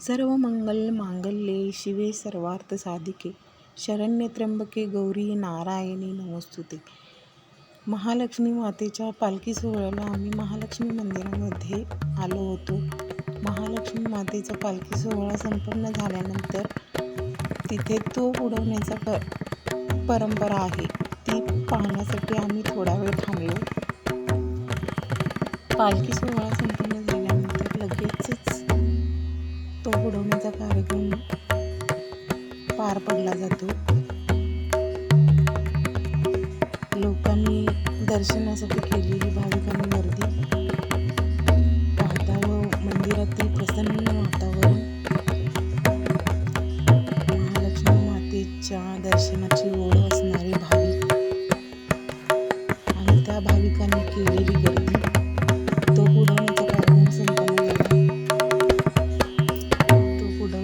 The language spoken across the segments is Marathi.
सर्व मंगल मांगल्ये शिवे सर्वार्थ साधिके. शरण्य त्र्यंबके गौरी नारायणी नमोस्तुते. महालक्ष्मी मातेच्या पालखी सोहळ्याला आम्ही महालक्ष्मी मंदिरामध्ये आलो होतो. महालक्ष्मी मातेचा पालखी सोहळा संपन्न झाल्यानंतर तिथे तो उडवण्याचा प परंपरा आहे. ती पाहण्यासाठी आम्ही थोडा वेळ थांबलो. पालखी सोहळा बुडवण्याचा कार्यक्रम पार पडला जातो. लोकांनी दर्शनासाठी केलेली भाविकांनी गर्दी पाहता व मंदिरातील प्रसन्न वातावरण महालक्ष्मी मातेच्या दर्शनाची ओढ असणारे भाविक आणि त्या भाविकांनी केलेली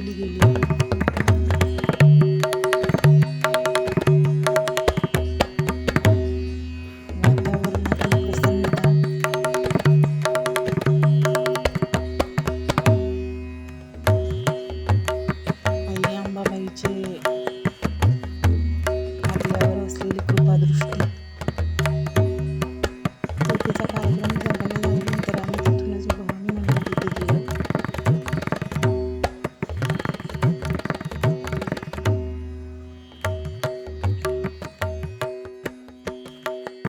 Di.